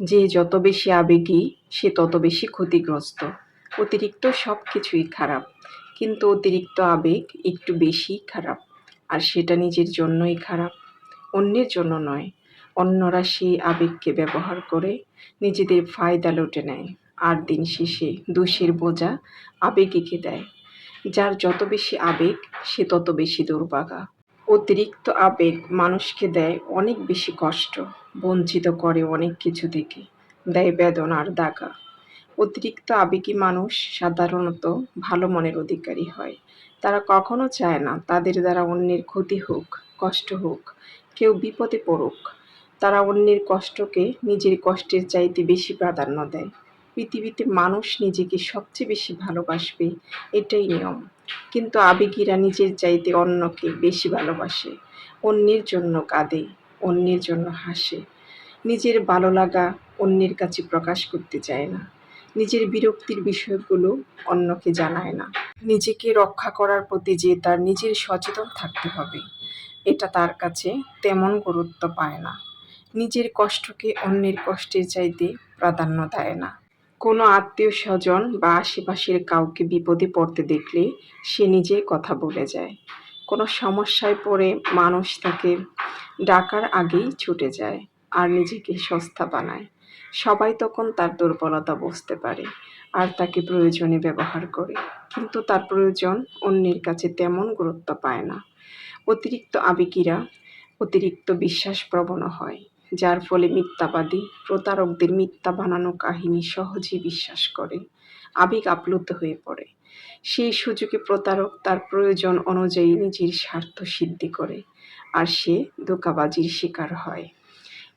যে যত বেশি আবেগী, সে তত বেশি ক্ষতিগ্রস্ত। অতিরিক্ত সব কিছুই খারাপ, কিন্তু অতিরিক্ত আবেগ একটু বেশিই খারাপ, আর সেটা নিজের জন্যই খারাপ। অন্যের জন্য নয়, অন্যরা সেই আবেগকে ব্যবহার করে নিজেদের ফায়দা লুটে নেয়, আর দিন শেষে দোষের বোঝা আবেগীকে দেয়। যার যত বেশি আবেগ, সে তত বেশি দুর্ভাগা অতিরিক্ত আবেগ মানুষকে দেয় অনেক বেশি কষ্ট। বঞ্চিত করে অনেক কিছু থেকে দেয় বেদনার দাগা। অতিরিক্ত আবেগী মানুষ সাধারণত ভালো মনের অধিকারী হয়। তারা কখনো চায় না তাদের দ্বারা অন্যের ক্ষতি হোক, কষ্ট হোক, কেউ বিপদে পড়ুক। তারা অন্যের কষ্টকে নিজের কষ্টের চাইতে বেশি প্রাধান্য দেয়। পৃথিবীতে মানুষ নিজেকে সবচেয়ে বেশি ভালোবাসবে এটাই নিয়ম। কিন্তু আবেগীরা নিজের চাইতে অন্যকে বেশি ভালোবাসে, অন্যের জন্য কাঁদে। অন্যের জন্য হাসে। নিজের ভালো লাগা অন্যের কাছে প্রকাশ করতে চায় না। নিজের বিরক্তির বিষয়গুলো অন্যকে জানায় না। নিজেকে রক্ষা করার প্রতি যে তার নিজের সচেতন থাকতে হবে, এটা তার কাছে তেমন গুরুত্ব পায় না। নিজের কষ্টকে অন্যের কষ্টের চাইতে প্রাধান্য দেয় না। কোনো আত্মীয় স্বজন বা আশেপাশের কাউকে বিপদে পড়তে দেখলে সে নিজেই কথা বলে যায়। কোনো সমস্যায় পড়ে মানুষ তাকে ডাকার আগেই ছুটে যায় আর নিজেকে সস্তা বানায়। সবাই তখন তার দুর্বলতা বুঝতে পারে আর তাকে প্রয়োজনে ব্যবহার করে। কিন্তু তার প্রয়োজন অন্যের কাছে তেমন গুরুত্ব পায় না। অতিরিক্ত আবেগীরা অতিরিক্ত বিশ্বাস প্রবণ হয়, যার ফলে মিথ্যাবাদী প্রতারকদের মিথ্যা বানানো কাহিনী সহজেই বিশ্বাস করে। আবেগ আপ্লুত হয়ে পড়ে। সেই সুযোগে প্রতারক তার প্রয়োজন অনুযায়ী নিজের স্বার্থ সিদ্ধি করে, আর সে ধোঁকাবাজির শিকার হয়।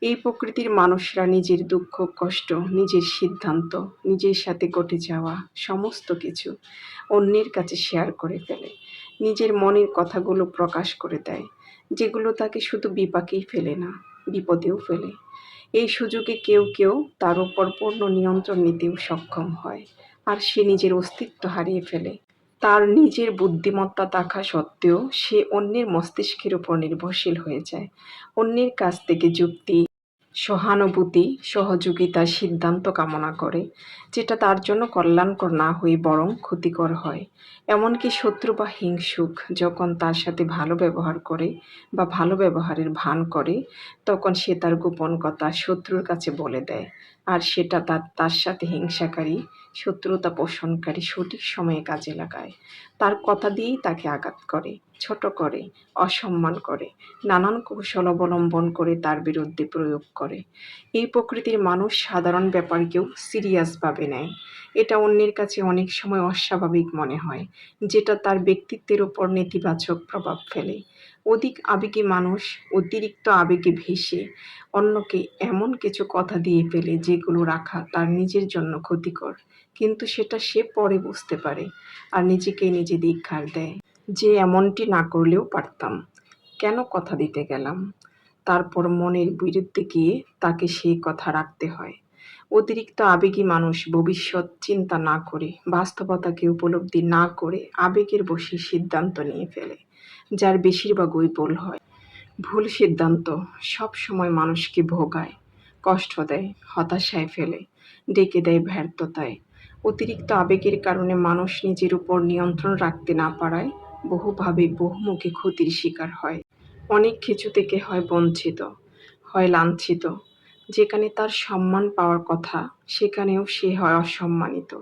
এই প্রকৃতির মানুষরা নিজের দুঃখ, কষ্ট, নিজের সিদ্ধান্ত, নিজের সাথে ঘটে যাওয়া সমস্ত কিছু অন্যের কাছে শেয়ার করে ফেলে। নিজের মনের কথাগুলো প্রকাশ করে দেয়, যেগুলো তাকে শুধু বিপাকেই ফেলে না, বিপদেও ফেলে। এই সুযোগে কেউ কেউ তার উপর পূর্ণ নিয়ন্ত্রণ নিতেও সক্ষম হয়। আর সে নিজের অস্তিত্ব হারিয়ে ফেলে। তার নিজের বুদ্ধিমত্তা থাকা সত্ত্বেও সে অন্যের মস্তিষ্কের উপর নির্ভরশীল হয়ে যায়। অন্যের কাছ থেকে যুক্তি সহানুভূতি, সহযোগিতা, সিদ্ধান্ত কামনা করে, যেটা তার জন্য কল্যাণকর না হয়ে বরং ক্ষতিকর হয়। এমনকি শত্রু বা হিংসুক যখন তার সাথে ভালো ব্যবহার করে বা ভালো ব্যবহারের ভান করে, তখন সে তার গোপন কথা শত্রুর কাছে বলে দেয়। আর সেটা তার তার সাথে হিংসাকারী, শত্রুতা পোষণকারী সঠিক সময়ে কাজে লাগায়। তার কথা দিয়েই তাকে আঘাত করে। ছোট করে, অসম্মান করে, নানান কৌশল অবলম্বন করে তার বিরুদ্ধে প্রয়োগ করে। এই প্রকৃতির মানুষ সাধারণ ব্যাপারকেও সিরিয়াসভাবে নেয়। এটা অন্যের কাছে অনেক সময় অস্বাভাবিক মনে হয়, যেটা তার ব্যক্তিত্বের ওপর নেতিবাচক প্রভাব ফেলে। অধিক আবেগী মানুষ অতিরিক্ত আবেগে ভেসে অন্যকে এমন কিছু কথা দিয়ে ফেলে যেগুলো রাখা তার নিজের জন্য ক্ষতিকর, কিন্তু সেটা সে পরে বুঝতে পারে আর নিজেকে নিজে ধিক্ষার দেয়। যে এমনটি না করলেও পারতাম। কেন কথা দিতে গেলাম? তারপর মনের বিরুদ্ধে গিয়ে তাকে সেই কথা রাখতে হয়। অতিরিক্ত আবেগী মানুষ ভবিষ্যৎ চিন্তা না করে, বাস্তবতাকে উপলব্ধি না করে আবেগের বসে সিদ্ধান্ত নিয়ে ফেলে, যার বেশিরভাগই ভুল হয়। ভুল সিদ্ধান্ত সব সময় মানুষকে ভোগায়, কষ্ট দেয়, হতাশায় ফেলে, ডেকে দেয় ব্যর্থতায়। অতিরিক্ত আবেগের কারণে মানুষ নিজের উপর নিয়ন্ত্রণ রাখতে না পারায় বহুভাবে বহুমুখী ক্ষতির শিকার হয়। অনেক কিছু থেকে হয় বঞ্চিত, হয় লাঞ্ছিত। যেখানে তার সম্মান পাওয়ার কথা, সেখানেও সে হয় অসম্মানিত।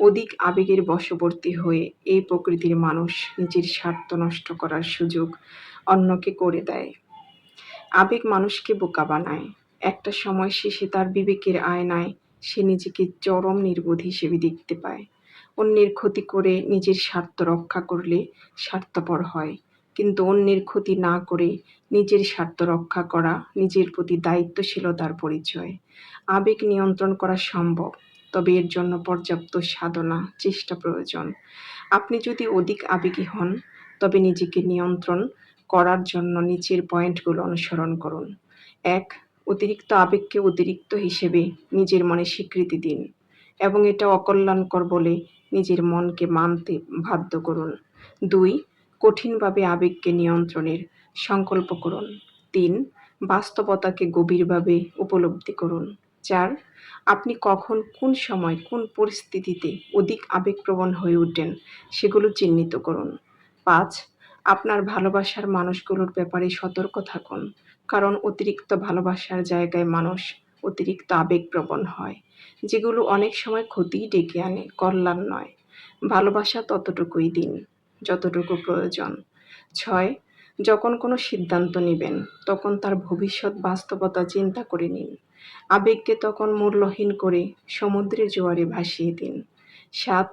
অধিক আবেগের বশবর্তী হয়ে এই প্রকৃতির মানুষ নিজের স্বার্থ নষ্ট করার সুযোগ অন্যকে করে দেয়। আবেগ মানুষকে বোকা বানায়। একটা সময় শেষে তার বিবেকের আয়নায় সে নিজেকে চরম নির্বোধ হিসেবে দেখতে পায়। অন্যের ক্ষতি করে নিজের স্বার্থ রক্ষা করলে স্বার্থপর হয়। কিন্তু অন্যের ক্ষতি না করে নিজের স্বার্থ রক্ষা করা নিজের প্রতি দায়িত্বশীলতার পরিচয়। আবেগ নিয়ন্ত্রণ করা সম্ভব, তবে এর জন্য পর্যাপ্ত সাধনা চেষ্টা প্রয়োজন। আপনি যদি অধিক আবেগী হন, তবে নিজেকে নিয়ন্ত্রণ করার জন্য নিচের পয়েন্টগুলো অনুসরণ করুন। এক, অতিরিক্ত আবেগকে অতিরিক্ত হিসেবে নিজের মনে স্বীকৃতি দিন, এবং এটা অকল্যাণকর বলে নিজের মনকে মানতে বাধ্য করুন। দুই, কঠিনভাবে আবেগকে নিয়ন্ত্রণের সংকল্প করুন। তিন, বাস্তবতাকে গভীরভাবে উপলব্ধি করুন। চার, আপনি কখন কোন সময় কোন পরিস্থিতিতে অধিক আবেগপ্রবণ হয়ে উঠেন সেগুলো চিহ্নিত করুন। পাঁচ, আপনার ভালোবাসার মানুষগুলোর ব্যাপারে সতর্ক থাকুন, কারণ অতিরিক্ত ভালোবাসার জায়গায় মানুষ অতিরিক্ত আবেগপ্রবণ হয়, যেগুলো অনেক সময় ক্ষতিই ডেকে আনে, কল্যাণ নয়। ভালোবাসা ততটুকুই দিন, যতটুকু প্রয়োজন। ছয়, যখন কোনো সিদ্ধান্ত নেবেন, তখন তার ভবিষ্যৎ বাস্তবতা চিন্তা করে নিন। আবেগকে তখন মূল্যহীন করে সমুদ্রের জোয়ারে ভাসিয়ে দিন। সাত,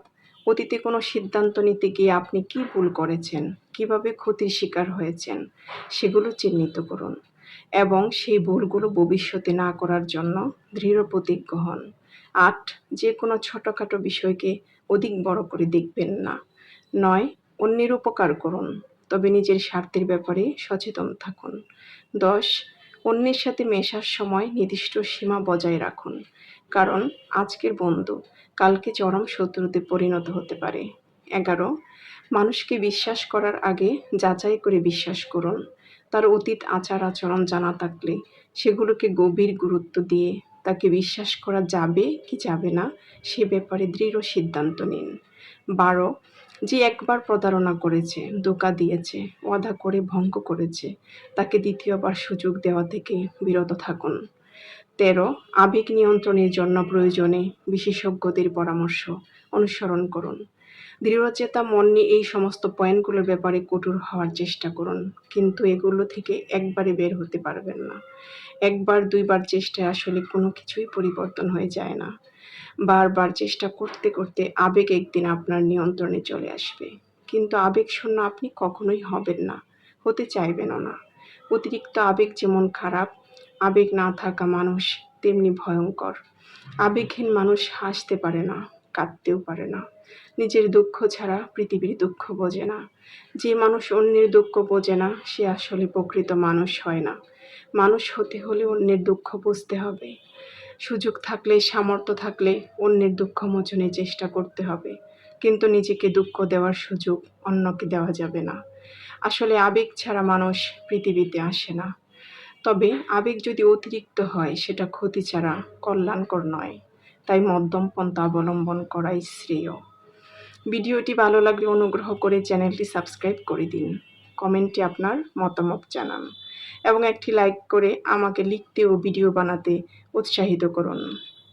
অতীতে কোনো সিদ্ধান্ত নিতে গিয়ে আপনি কি ভুল করেছেন, কীভাবে ক্ষতির শিকার হয়েছেন, সেগুলো চিহ্নিত করুন। এবং সেই ভুলগুলো ভবিষ্যতে না করার জন্য দৃঢ় প্রতিজ্ঞ হন। আট, যে কোনো ছোটোখাটো বিষয়কে অধিক বড় করে দেখবেন না। নয়, অন্যের উপকার করুন, তবে নিজের স্বার্থের ব্যাপারে সচেতন থাকুন। দশ, অন্যের সাথে মেশার সময় নির্দিষ্ট সীমা বজায় রাখুন, কারণ আজকের বন্ধু কালকে চরম শত্রুতে পরিণত হতে পারে। এগারো, মানুষকে বিশ্বাস করার আগে যাচাই করে বিশ্বাস করুন তার অতীত আচার আচরণ জানা থাকলে সেগুলোকে গভীর গুরুত্ব দিয়ে তাকে বিশ্বাস করা যাবে কি যাবে না সে ব্যাপারে দৃঢ় সিদ্ধান্ত নিন। বারো, যে একবার প্রতারণা করেছে দোকা দিয়েছে ওয়াদা করে ভঙ্গ করেছে, তাকে দ্বিতীয়বার সুযোগ দেওয়া থেকে বিরত থাকুন। তেরো, আবেগ নিয়ন্ত্রণের জন্য প্রয়োজনে বিশেষজ্ঞদের পরামর্শ অনুসরণ করুন। দৃঢ়চেতা মন নিয়ে এই সমস্ত পয়েন্টগুলোর ব্যাপারে কঠোর হওয়ার চেষ্টা করুন, কিন্তু এগুলো থেকে একবারে বের হতে পারবেন না। একবার, দুইবার চেষ্টায় আসলে কোনো কিছুই পরিবর্তন হয়ে যায় না। বারবার চেষ্টা করতে করতে আবেগ একদিন আপনার নিয়ন্ত্রণে চলে আসবে। কিন্তু আবেগ শূন্য আপনি কখনোই হবেন না, হতে চাইবেনও না। অতিরিক্ত আবেগ যেমন খারাপ, আবেগ না থাকা মানুষ তেমনি ভয়ঙ্কর। আবেগহীন মানুষ হাসতে পারে না। কাঁদতেও পারে না। নিজের দুঃখ ছাড়া পৃথিবীর দুঃখ বোঝে না। যে মানুষ অন্যের দুঃখ বোঝে না, সে আসলে প্রকৃত মানুষ হয় না। মানুষ হতে হলে অন্যের দুঃখ বুঝতে হবে। সুযোগ থাকলে, সামর্থ্য থাকলে অন্যের দুঃখ মোচনের চেষ্টা করতে হবে। কিন্তু নিজেকে দুঃখ দেওয়ার সুযোগ অন্যকে দেওয়া যাবে না। আসলে আবেগ ছাড়া মানুষ পৃথিবীতে আসে না। তবে আবেগ যদি অতিরিক্ত হয়, সেটা ক্ষতি ছাড়া কল্যাণকর নয়। তাই মধ্যম পন্থা অবলম্বন করাই শ্রেয়। ভিডিওটি ভালো লাগলে অনুগ্রহ করে চ্যানেলটি সাবস্ক্রাইব করে দিন। কমেন্টে আপনার মতামত জানান এবং একটি লাইক করে আমাকে লিখতে ও ভিডিও বানাতে উৎসাহিত করুন।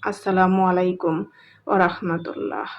আসসালামু আলাইকুম ও রাহমাতুল্লাহ।